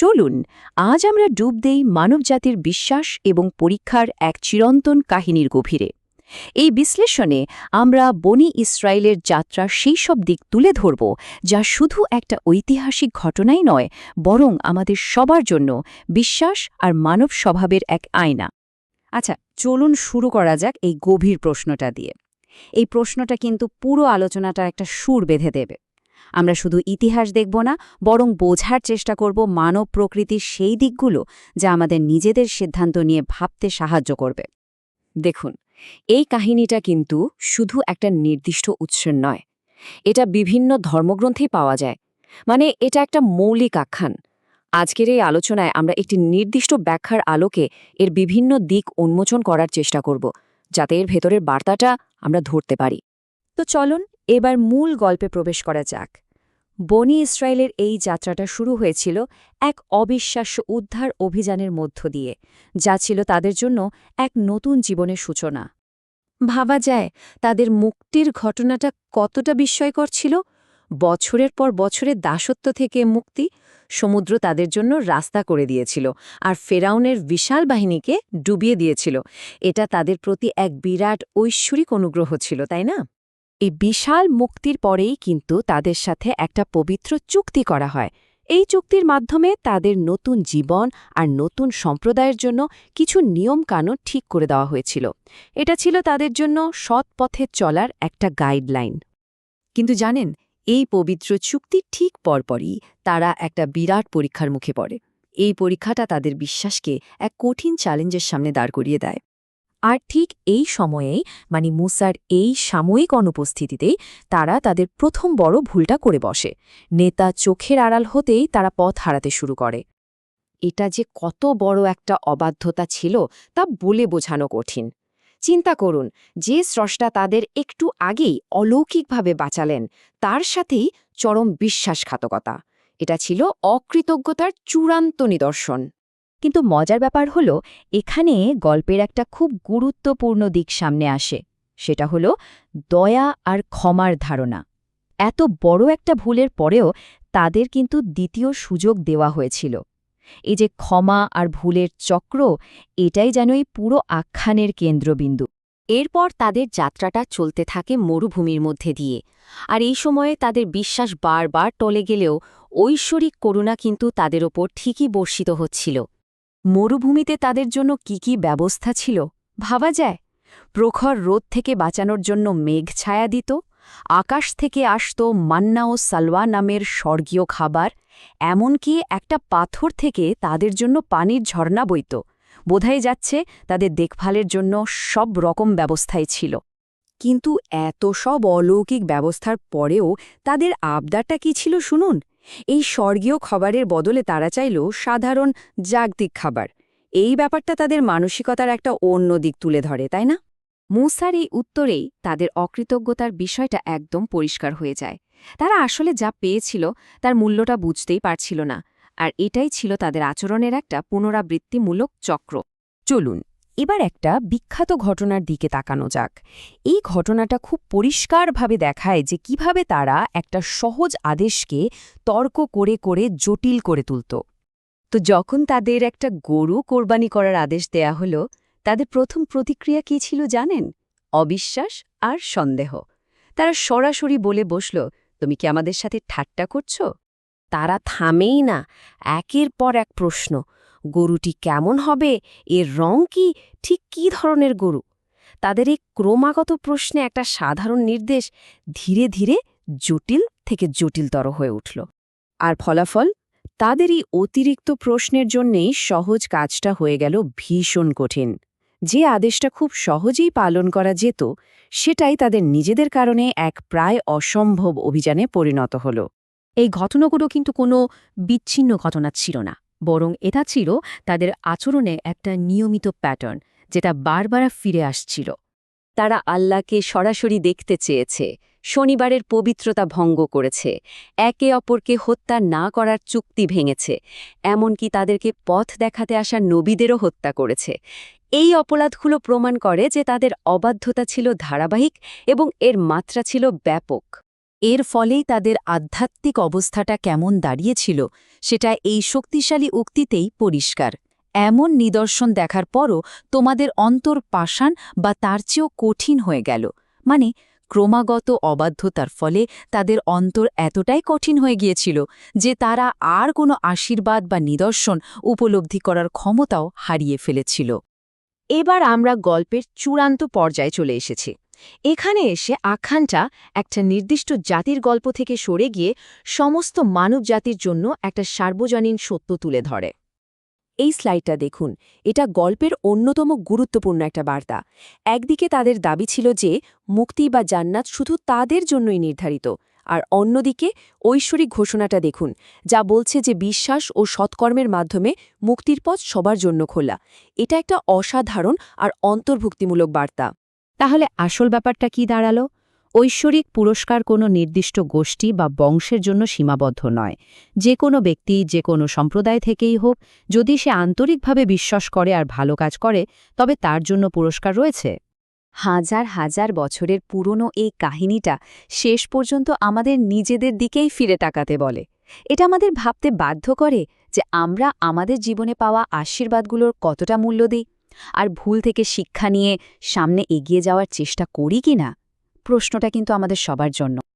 চলুন, আজ আমরা ডুব দেই মানবজাতির বিশ্বাস এবং পরীক্ষার এক চিরন্তন কাহিনীর গভীরে। এই বিশ্লেষণে আমরা বনি ইসরায়েলের যাত্রা সেই সব দিক তুলে ধরব, যা শুধু একটা ঐতিহাসিক ঘটনাই নয়, বরং আমাদের সবার জন্য বিশ্বাস আর মানব স্বভাবের এক আয়না। আচ্ছা চলুন শুরু করা যাক এই গভীর প্রশ্নটা দিয়ে। এই প্রশ্নটা কিন্তু পুরো আলোচনাটার একটা সুর বেঁধে দেবে। আমরা শুধু ইতিহাস দেখব না, বরং বোঝার চেষ্টা করব মানব প্রকৃতির সেই দিকগুলো যা আমাদের নিজেদের সিদ্ধান্ত নিয়ে ভাবতে সাহায্য করবে। দেখুন, এই কাহিনীটা কিন্তু শুধু একটা নির্দিষ্ট উৎসের নয়। এটা বিভিন্ন ধর্মগ্রন্থেই পাওয়া যায়। মানে এটা একটা মৌলিক আখ্যান। আজকের এই আলোচনায় আমরা একটি নির্দিষ্ট ব্যাখ্যার আলোকে এর বিভিন্ন দিক উন্মোচন করার চেষ্টা করব, যাতে এর ভেতরের বার্তাটা আমরা ধরতে পারি। তো চলুন এবার মূল গল্পে প্রবেশ করা যাক। বনি ইসরায়েলের এই যাত্রাটা শুরু হয়েছিল এক অবিশ্বাস্য উদ্ধার অভিযানের মধ্য দিয়ে, যা ছিল তাদের জন্য এক নতুন জীবনের সূচনা। ভাবা যায় তাদের মুক্তির ঘটনাটা কতটা বিস্ময়কর ছিল। বছরের পর বছরের দাসত্ব থেকে মুক্তি সমুদ্র তাদের জন্য রাস্তা করে দিয়েছিল আর ফেরাউনের বিশাল বাহিনীকে ডুবিয়ে দিয়েছিল। এটা তাদের প্রতি এক বিরাট ঐশ্বরিক অনুগ্রহ ছিল, তাই না? এই বিশাল মুক্তির পরেই কিন্তু তাদের সাথে একটা পবিত্র চুক্তি করা হয়। এই চুক্তির মাধ্যমে তাদের নতুন জীবন আর নতুন সম্প্রদায়ের জন্য কিছু নিয়মকানুন ঠিক করে দেওয়া হয়েছিল। এটা ছিল তাদের জন্য সৎ পথে চলার একটা গাইডলাইন। কিন্তু জানেন, এই পবিত্র চুক্তির ঠিক পরপরই তারা একটা বিরাট পরীক্ষার মুখে পড়ে। এই পরীক্ষাটা তাদের বিশ্বাসকে এক কঠিন চ্যালেঞ্জের সামনে দাঁড় করিয়ে দেয়। আর ঠিক এই সময়েই মানে মুসার এই সাময়িক অনুপস্থিতিতেই, তারা তাদের প্রথম বড় ভুলটা করে বসে। নেতা চোখের আড়াল হতেই তারা পথ হারাতে শুরু করে। এটা যে কত বড় একটা অবাধ্যতা ছিল, তা বলে বোঝানো কঠিন। চিন্তা করুন, যে স্রষ্টা তাদের একটু আগেই অলৌকিকভাবে বাঁচালেন, তার সাথেই চরম বিশ্বাসঘাতকতা। এটা ছিল অকৃতজ্ঞতার চূড়ান্ত নিদর্শন। কিন্তু মজার ব্যাপার হল, এখানে গল্পের একটা খুব গুরুত্বপূর্ণ দিক সামনে আসে। সেটা হল দয়া আর ক্ষমার ধারণা। এত বড় একটা ভুলের পরেও তাদের কিন্তু দ্বিতীয় সুযোগ দেওয়া হয়েছিল। এই যে ক্ষমা আর ভুলের চক্র, এটাই যেন এই পুরো আখ্যানের কেন্দ্রবিন্দু। এরপর তাদের যাত্রাটা চলতে থাকে মরুভূমির মধ্যে দিয়ে। আর এই সময়ে তাদের বিশ্বাস বারবার টলে গেলেও ঐশ্বরিক করুণা কিন্তু তাদের ওপর ঠিকই বর্ষিত হচ্ছিল। মরুভূমিতে তাদের জন্য কি কি ব্যবস্থা ছিল? ভাবা যায়। প্রখর রোদ থেকে বাঁচানোর জন্য মেঘ ছায়া দিত, আকাশ থেকে আসত মান্না ও সালওয়া নামের স্বর্গীয় খাবার, এমনকি একটা পাথর থেকে তাদের জন্য পানির ঝর্ণা বইত। বোধাই যাচ্ছে তাদের দেখভালের জন্য সব রকম ব্যবস্থাই ছিল। কিন্তু এত সব অলৌকিক ব্যবস্থার পরেও তাদের আবদারটা কি ছিল শুনুন। এই স্বর্গীয় খাবারের বদলে তারা চাইল সাধারণ জাগতিক খাবার। এই ব্যাপারটা তাদের মানসিকতার একটা অন্য দিক তুলে ধরে, তাই না? মুসার এই উত্তরেই তাদের অকৃতজ্ঞতার বিষয়টা একদম পরিষ্কার হয়ে যায়। তারা আসলে যা পেয়েছিল তার মূল্যটা বুঝতেই পারছিল না, আর এটাই ছিল তাদের আচরণের একটা পুনরাবৃত্তিমূলক চক্র। চলুন এবার একটা বিখ্যাত ঘটনার দিকে তাকানো যাক। এই ঘটনাটা খুব পরিষ্কারভাবে দেখায় যে কীভাবে তারা একটা সহজ আদেশকে তর্ক করে করে জটিল করে তুলত। তো যখন তাদের একটা গরু কোরবানি করার আদেশ দেয়া হলো, তাদের প্রথম প্রতিক্রিয়া কী ছিল জানেন? অবিশ্বাস আর সন্দেহ। তারা সরাসরি বলে বসল, তুমি কি আমাদের সাথে ঠাট্টা করছ? তারা থামেই না। একের পর এক প্রশ্ন গরুটি কেমন হবে? এর রং কি? ঠিক কী ধরনের গরু? তাদের এই ক্রমাগত প্রশ্নে একটা সাধারণ নির্দেশ ধীরে ধীরে জটিল থেকে জটিলতর হয়ে উঠল। আর ফলাফল? তাদের এই অতিরিক্ত প্রশ্নের জন্যেই সহজ কাজটা হয়ে গেল ভীষণ কঠিন। যে আদেশটা খুব সহজেই পালন করা যেত, সেটাই তাদের নিজেদের কারণে এক প্রায় অসম্ভব অভিযানে পরিণত হল। এই ঘটনাগুলো কিন্তু কোনো বিচ্ছিন্ন ঘটনা ছিল না। বরং এটা ছিল তাদের আচরণে একটা নিয়মিত প্যাটার্ন, যেটা বারবার ফিরে আসছিল। তারা আল্লাহকে সরাসরি দেখতে চেয়েছে, শনিবারের পবিত্রতা ভঙ্গ করেছে, একে অপরকে হত্যা না করার চুক্তি ভেঙেছে, এমনকি তাদেরকে পথ দেখাতে আসা নবীদেরও হত্যা করেছে। এই অপরাধগুলো প্রমাণ করে যে তাদের অবাধ্যতা ছিল ধারাবাহিক এবং এর মাত্রা ছিল ব্যাপক। এর ফলেই তাদের আধ্যাত্মিক অবস্থাটা কেমন দাঁড়িয়েছিল, সেটা এই শক্তিশালী উক্তিতেই পরিষ্কার। এমন নিদর্শন দেখার পরও তোমাদের অন্তর পাষাণ বা তার চেয়েও কঠিন হয়ে গেল। মানে ক্রমাগত অবাধ্যতার ফলে তাদের অন্তর এতটাই কঠিন হয়ে গিয়েছিল যে তারা আর কোনো আশীর্বাদ বা নিদর্শন উপলব্ধি করার ক্ষমতাও হারিয়ে ফেলেছিল। এবার আমরা গল্পের চূড়ান্ত পর্যায়ে চলে এসেছি। এখানে এসে আখ্যানটা একটা নির্দিষ্ট জাতির গল্প থেকে সরে গিয়ে সমস্ত মানব জাতির জন্য একটা সার্বজনীন সত্য তুলে ধরে। এই স্লাইডটা দেখুন, এটা গল্পের অন্যতম গুরুত্বপূর্ণ একটা বার্তা। একদিকে তাদের দাবি ছিল যে মুক্তি বা জান্নাত শুধু তাদের জন্যই নির্ধারিত, আর অন্যদিকে ঐশ্বরিক ঘোষণাটা দেখুন, যা বলছে যে বিশ্বাস ও সৎকর্মের মাধ্যমে মুক্তির পথ সবার জন্য খোলা। এটা একটা অসাধারণ আর অন্তর্ভুক্তিমূলক বার্তা। তাহলে আসল ব্যাপারটা কি দাঁড়াল? ঐশ্বরিক পুরস্কার কোনো নির্দিষ্ট গোষ্ঠী বা বংশের জন্য সীমাবদ্ধ নয়। যে কোনো ব্যক্তি, যে কোনো সম্প্রদায় থেকেই হোক, যদি সে আন্তরিকভাবে বিশ্বাস করে আর ভালো কাজ করে, তবে তার জন্য পুরস্কার রয়েছে। হাজার হাজার বছরের পুরনো এই কাহিনীটা শেষ পর্যন্ত আমাদের নিজেদের দিকেই ফিরে তাকাতে বলে। এটা আমাদের ভাবতে বাধ্য করে যে আমরা আমাদের জীবনে পাওয়া আশীর্বাদগুলোর কতটা মূল্য দিই। আর ভুল থেকে শিক্ষা নিয়ে সামনে এগিয়ে যাওয়ার চেষ্টা করি কি না? প্রশ্নটা কিন্তু আমাদের সবার জন্য।